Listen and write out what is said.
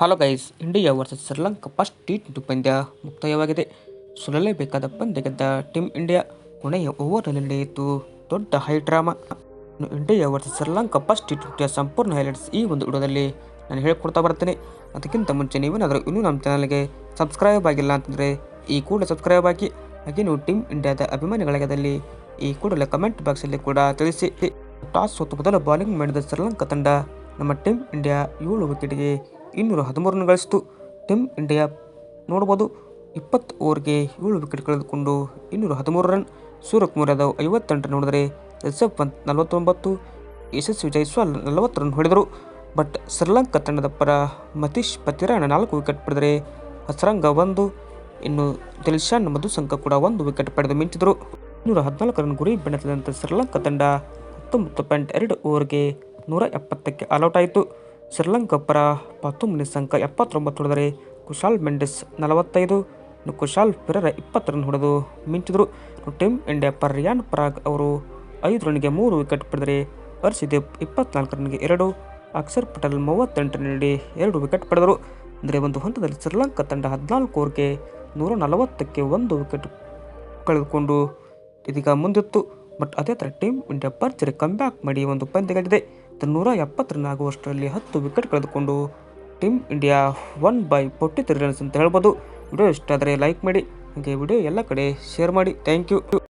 Hello guys India versus Sri Lanka first T twenty ಪಂದ್ಯ ಮುಕ್ತಾಯವಾಗಿದೆ. ಸುಲಲೇಬೇಕಾದ ಪಂದ್ಯ ಗೆದ್ದ ಟೀಮ್ ಇಂಡಿಯಾ ಕೊನೆಯ ಓವರ್ನಲ್ಲಿ ನಡೆಯಿತು ದೊಡ್ಡ high drama India versus Sri Lanka first T ಟ್ವೆಂಟಿಯ ಸಂಪೂರ್ಣ ಹೈಲೈಟ್ಸ್ ಈ ಒಂದು ವಿಡಿಯೋದಲ್ಲಿ ನಾನು ಹೇಳಿಕೊಡ್ತಾ ಬರ್ತೇನೆ. ಅದಕ್ಕಿಂತ ಮುಂಚೆ ನೀವೇನಾದರೂ ಇನ್ನೂ ನಮ್ಮ ಚಾನಲ್ಗೆ ಸಬ್ಸ್ಕ್ರೈಬ್ ಆಗಿಲ್ಲ ಅಂತಂದರೆ ಈ ಕೂಡಲೇ ಸಬ್ಸ್ಕ್ರೈಬ್ ಆಗಿ, ಹಾಗೆ ನೀವು ಟೀಮ್ ಇಂಡಿಯಾದ ಅಭಿಮಾನಿಗಳಾಗದಲ್ಲಿ ಈ ಕೂಡಲೇ ಕಮೆಂಟ್ ಬಾಕ್ಸಲ್ಲಿ ಕೂಡ ತಿಳಿಸಿ. ಟಾಸ್ ಸೋತು ಮೊದಲು ಬೌಲಿಂಗ್ ಮಾಡಿದ ಶ್ರೀಲಂಕಾ ತಂಡ ನಮ್ಮ ಟೀಮ್ ಇಂಡಿಯಾ ಏಳು ವಿಕೆಟ್ಗೆ ಇನ್ನೂರ ಹದಿಮೂರು ರನ್ ಗಳಿಸಿತು. ಟೀಮ್ ಇಂಡಿಯಾ ನೋಡ್ಬೋದು ಇಪ್ಪತ್ತು ಓವರ್ಗೆ ಏಳು ವಿಕೆಟ್ ಕಳೆದುಕೊಂಡು ಇನ್ನೂರ ಹದಿಮೂರು ರನ್. ಸೂರ್ಯಕುಮಾರ್ ಯಾದವ್ ಐವತ್ತೆಂಟು ನೋಡಿದರೆ ರಿಷಬ್ ಪಂತ್ ನಲವತ್ತೊಂಬತ್ತು, ಯಶಸ್ವಿ ಜೈಸ್ವಾಲ್ ನಲವತ್ತು ರನ್ ಹೊಡೆದರು. ಬಟ್ ಶ್ರೀಲಂಕಾ ತಂಡದ ಪರ ಮತೀಶ್ ಪತಿರಾಯಣ ನಾಲ್ಕು ವಿಕೆಟ್ ಪಡೆದರೆ ಹಸರಂಗ ಒಂದು. ಇನ್ನು ದಿಲ್ಶಾನ್ ಮಧುಸಂಕ ಕೂಡ ಒಂದು ವಿಕೆಟ್ ಪಡೆದು ಮಿಂಚಿದರು ಇನ್ನೂರ ಹದಿನಾಲ್ಕು ರನ್ ಗುರಿ ಬೆನ್ನತ್ತಿದಂಥ ಶ್ರೀಲಂಕಾ ತಂಡ ಹತ್ತೊಂಬತ್ತು ಪಾಯಿಂಟ್ ಎರಡು ಓವರ್ಗೆ ನೂರ ಎಪ್ಪತ್ತಕ್ಕೆ ಆಲ್ಔಟ್ ಆಯಿತು. ಶ್ರೀಲಂಕಾ ಪರ ಪಾತುಮ್ ನಿಸಂಕ ಎಪ್ಪತ್ತೊಂಬತ್ತು ಹೊಡೆದರೆ ಕುಶಾಲ್ ಮೆಂಡಿಸ್ ನಲವತ್ತೈದು ಇನ್ನು ಕುಶಾಲ್ ಫಿರರ ಇಪ್ಪತ್ತು ರನ್ ಹೊಡೆದು ಮಿಂಚಿದರು. ಟೀಮ್ ಇಂಡಿಯಾ ಪರ ರಿಯಾನ್ ಪರಾಗ್ ಅವರು ಐದು ರನ್ಗೆ ಮೂರು ವಿಕೆಟ್ ಪಡೆದರೆ ಹರ್ಷದೀಪ್ ಇಪ್ಪತ್ನಾಲ್ಕು ರನ್ಗೆ ಎರಡು, ಅಕ್ಷರ್ ಪಟೇಲ್ ಮೂವತ್ತೆಂಟು ನೀಡಿ ಎರಡು ವಿಕೆಟ್ ಪಡೆದರು. ಅಂದರೆ ಒಂದು ಹಂತದಲ್ಲಿ ಶ್ರೀಲಂಕಾ ತಂಡ ಹದಿನಾಲ್ಕು ಓವರ್ಗೆ ನೂರ ನಲವತ್ತಕ್ಕೆ ಒಂದು ವಿಕೆಟ್ ಕಳೆದುಕೊಂಡು ಇದೀಗ ಮುಂದಿತ್ತು. ಬಟ್ ಅದೇ ಥರ ಟೀಮ್ ಇಂಡಿಯಾ ಭರ್ಜರಿ ಕಮ್ಬ್ಯಾಕ್ ಮಾಡಿ ಒಂದು ಪಂದ್ಯ ನೂರ ಎಪ್ಪತ್ತು ರನ್ ಹತ್ತು ವಿಕೆಟ್ ಕಳೆದುಕೊಂಡು team India one by forty three runs ಅಂತ ಹೇಳ್ಬೋದು. ವಿಡಿಯೋ ಇಷ್ಟ ಆದರೆ ಲೈಕ್ ಮಾಡಿ, ಹಾಗೆ ವಿಡಿಯೋ ಎಲ್ಲ ಕಡೆ ಶೇರ್ ಮಾಡಿ. Thank you.